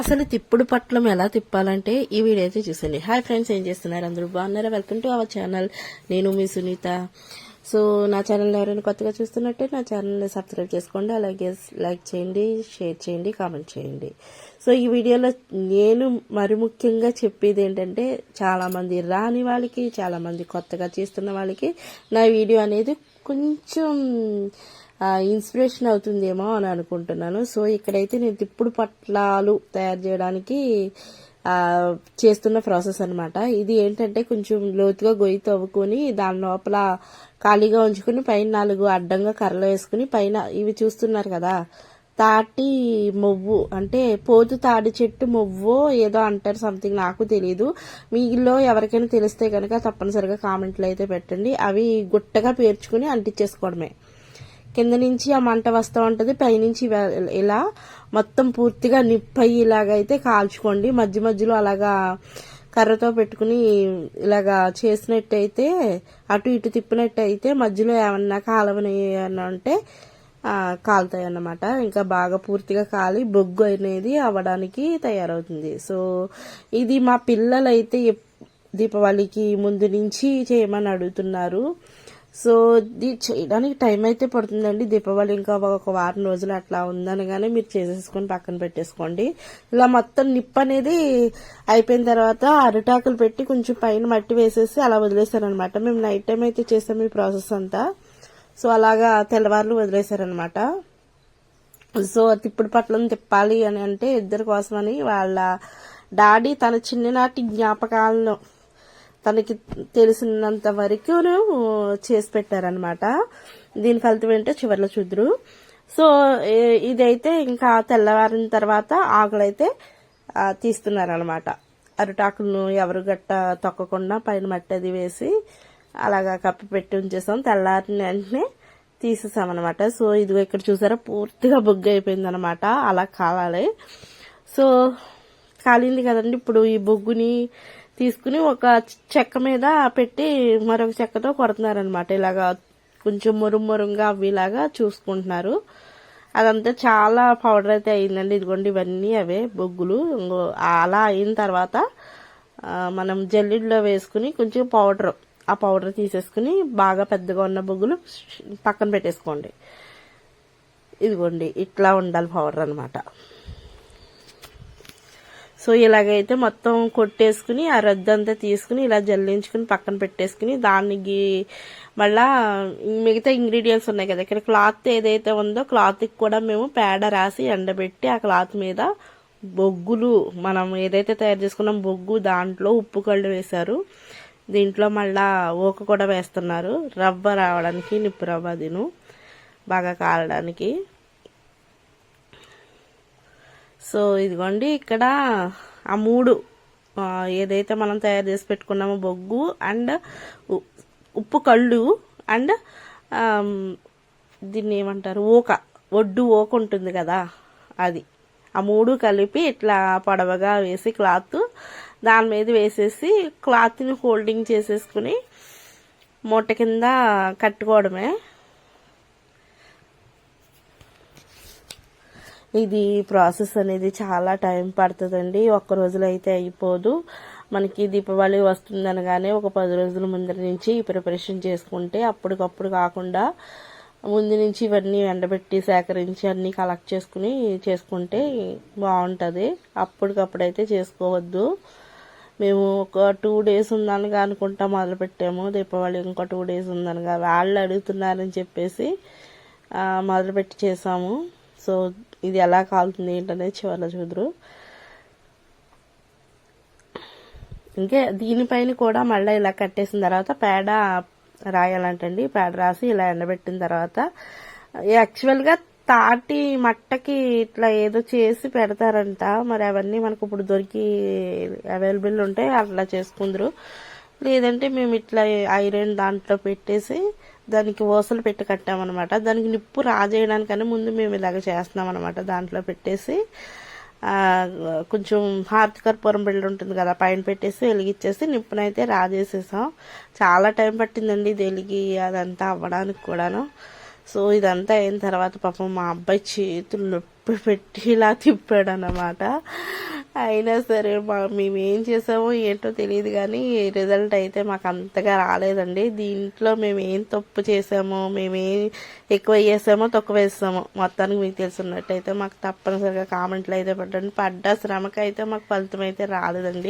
అసలు తిప్పుడు పట్లం ఎలా తిప్పాలంటే ఈ వీడియో అయితే చూసండి హాయ్ ఫ్రెండ్స్ ఏం చేస్తున్నారు? అందరూ బాగున్నారా? Welcome to our channel. నేను మీ సునీత. సో నా ఛానల్ ఎవరైనా కొత్తగా చూస్తున్నట్టే నా ఛానల్ని సబ్స్క్రైబ్ చేసుకోండి. అలాగే లైక్ చేయండి షేర్ చేయండి కామెంట్ చేయండి. సో ఈ వీడియోలో నేను మరి ముఖ్యంగా చెప్పేది ఏంటంటే చాలామంది రాని వాళ్ళకి చాలామంది కొత్తగా చేస్తున్న వాళ్ళకి నా వీడియో అనేది కొంచెం ఇన్స్పిరేషన్ అవుతుందేమో అని అనుకుంటున్నాను. సో ఇక్కడైతే నేను తిప్పుడు పట్లాలు తయారు చేయడానికి చేస్తున్న ప్రాసెస్ అనమాట ఇది ఏంటంటే కొంచెం లోతుగా గొయ్యి తవ్వుకొని దాని లోపల ఖాళీగా ఉంచుకుని పైన నాలుగు అడ్డంగా కర్రలు వేసుకుని పైన ఇవి చూస్తున్నారు కదా తాటి మొవ్వు. అంటే పోతు తాడి చెట్టు మొవ్వు ఏదో అంటారు సంథింగ్ నాకు తెలియదు మీలో ఎవరికైనా తెలిస్తే కనుక తప్పనిసరిగా కామెంట్లు అయితే పెట్టండి. అవి గుట్టగా పేర్చుకుని అంటించేసుకోవడమే. కింద నుంచి ఆ మంట వస్తూ ఉంటుంది పైనుంచి ఇలా మొత్తం పూర్తిగా నిప్పయ్యేలాగా ఇలాగైతే కాల్చుకోండి. మధ్య మధ్యలో అలాగా కర్రతో పెట్టుకుని ఇలాగా చేసినట్టయితే అటు ఇటు తిప్పినట్టయితే మధ్యలో ఏమన్నా కాలవని ఏమన్నా ఉంటే కాలుతాయి అన్నమాట ఇంకా బాగా పూర్తిగా కాలి బొగ్గు అనేది అవ్వడానికి తయారవుతుంది. సో ఇది మా పిల్లలైతే దీపావళికి ముందు నుంచి చేయమని అడుగుతున్నారు. సో ఇది చేయడానికి టైం అయితే పడుతుందండి. దీపావళి ఇంకా ఒక వారం రోజులు అట్లా ఉందనగానే మీరు చేసేసుకొని పక్కన పెట్టేసుకోండి. ఇలా మొత్తం నిప్పు అనేది అయిపోయిన తర్వాత అరిటాకులు పెట్టి కొంచెం పైన మట్టి వేసేసి అలా వదిలేశారనమాట. మేము నైట్ టైం అయితే చేసాం ఈ ప్రాసెస్ అంతా. సో అలాగా తెల్లవారులు వదిలేశారనమాట. సో తిప్పుడు పట్లను తిప్పాలి అని అంటే ఇద్దరి కోసమని వాళ్ళ డాడీ తన చిన్ననాటి జ్ఞాపకాలను తనకి తెలిసినంత వరకు చేసి పెట్టారనమాట దీని ఫలితం ఏంటో చివరిలో చూద్దరు. సో ఇదైతే ఇంకా తెల్లవారిన తర్వాత ఆకులైతే తీస్తున్నారనమాట అరిటాకులను ఎవరు గట్ట తొక్కకుండా పైన మట్టి అది వేసి అలాగా కప్పి పెట్టి ఉంచేసాం. తెల్లారిన వెంటనే తీసేసామన్నమాట. సో ఇదిగో ఇక్కడ చూసారా పూర్తిగా బొగ్గు అయిపోయింది అనమాట అలా కాలాలి. సో కాలింది కదండి. ఇప్పుడు ఈ బొగ్గుని తీసుకుని ఒక చెక్క మీద పెట్టి మరొక చెక్కతో కొడుతున్నారనమాట ఇలాగా కొంచెం మురుం మురుంగా అవ్వేలాగా చూసుకుంటున్నారు. అదంతా చాలా పౌడర్ అయితే అయిందండి. ఇదిగోండి ఇవన్నీ అవే బొగ్గులు. ఇంగో అలా అయిన తర్వాత మనం జల్లిలో వేసుకుని కొంచెం పౌడర్ ఆ పౌడర్ తీసేసుకుని బాగా పెద్దగా ఉన్న బొగ్గులు పక్కన పెట్టేసుకోండి. ఇదిగోండి ఇట్లా ఉండాలి పౌడర్ అనమాట సో ఇలాగైతే మొత్తం కొట్టేసుకుని ఆ రద్దంతా తీసుకుని ఇలా జల్లించుకుని పక్కన పెట్టేసుకుని దానికి మళ్ళా మిగతా ఇంగ్రీడియంట్స్ ఉన్నాయి కదా ఇక్కడ క్లాత్ ఏదైతే ఉందో క్లాత్కి కూడా మేము పేడ రాసి ఎండబెట్టి ఆ క్లాత్ మీద బొగ్గులు మనం ఏదైతే తయారు చేసుకున్నాం బొగ్గు దాంట్లో ఉప్పు కళ్ళు వేశారు. దీంట్లో మళ్ళా ఊక కూడా వేస్తున్నారు. రవ్వ రావడానికి నిప్పు రవ్వ దిను బాగా కాలడానికి. సో ఇదిగోండి ఇక్కడ ఆ మూడు ఏదైతే మనం తయారు చేసి పెట్టుకున్నామో బొగ్గు అండ్ ఉ- ఉప్పు కళ్ళు అండ్ దీన్ని ఏమంటారు ఊక ఒడ్డు ఊక ఉంటుంది కదా అది. ఆ మూడు కలిపి ఇట్లా పొడవగా వేసి క్లాత్ దాని మీద వేసేసి క్లాత్ని హోల్డింగ్ చేసేసుకుని మూట కింద కట్టుకోవడమే. ఇది ప్రాసెస్ అనేది చాలా టైం పడుతుందండి. ఒక్క రోజులో అయితే అయిపోదు. మనకి దీపావళి వస్తుంది అనగానే ఒక పది రోజుల ముందర నుంచి ప్రిపరేషన్ చేసుకుంటే అప్పటికప్పుడు కాకుండా ముందు నుంచి ఇవన్నీ ఎండబెట్టి సేకరించి అన్నీ కలెక్ట్ చేసుకుని చేసుకుంటే బాగుంటుంది. అప్పటికప్పుడైతే చేసుకోవద్దు. మేము ఒక టూ డేస్ ఉందనగా అనుకుంటా మొదలుపెట్టాము. దీపావళి ఇంకో టూ డేస్ ఉందనగా. వాళ్ళు అడుగుతున్నారని చెప్పేసి మొదలుపెట్టి చేసాము. సో ఇది ఎలా కాలుతుంది ఏంటనేది చివరిలో చూద్దరు ఇంకే దీనిపైన కూడా మళ్ళీ ఇలా కట్టేసిన తర్వాత పేడ రాయాలంటండి. పేడ రాసి ఇలా ఎండబెట్టిన తర్వాత యాక్చువల్గా తాటి మట్టకి ఇట్లా ఏదో చేసి పెడతారంట. మరి అవన్నీ మనకు ఇప్పుడు దొరికి అవైలబుల్ ఉంటే అట్లా చేసుకుందరు. లేదంటే మేము ఇట్లా ఐరన్ దాంట్లో పెట్టేసి దానికి ఓసలు పెట్టి కట్టామన్నమాట. దానికి నిప్పు రాజేయడానికని ముందు మేము ఇలాగ చేస్తున్నాం అనమాట దాంట్లో పెట్టేసి కొంచెం హార్తి కర్పూరం బిళ్ళ ఉంటుంది కదా పైన పెట్టేసి వెలిగిచ్చేసి నిప్పునైతే రాజేసేసాం. చాలా టైం పట్టిందండి ఇది వెలిగి అదంతా అవ్వడానికి కూడాను. సో ఇదంతా అయిన తర్వాత పాపం మా అబ్బాయి చేతులు నొప్పి పెట్టి ఇలా తిప్పాడు అన్నమాట అయినా సరే మా మేము ఏం చేసామో ఏంటో తెలియదు కానీ రిజల్ట్ అయితే మాకు అంతగా రాలేదండి. దీంట్లో మేము ఏం తప్పు చేసామో మేమేం ఎక్కువ వేసామో తక్కువ వేసామో మొత్తానికి మీకు తెలిసినట్టయితే మాకు తప్పనిసరిగా కామెంట్లు అయితే పడ్డండి పడ్డ శ్రమకైతే మాకు ఫలితం అయితే రాలేదండి.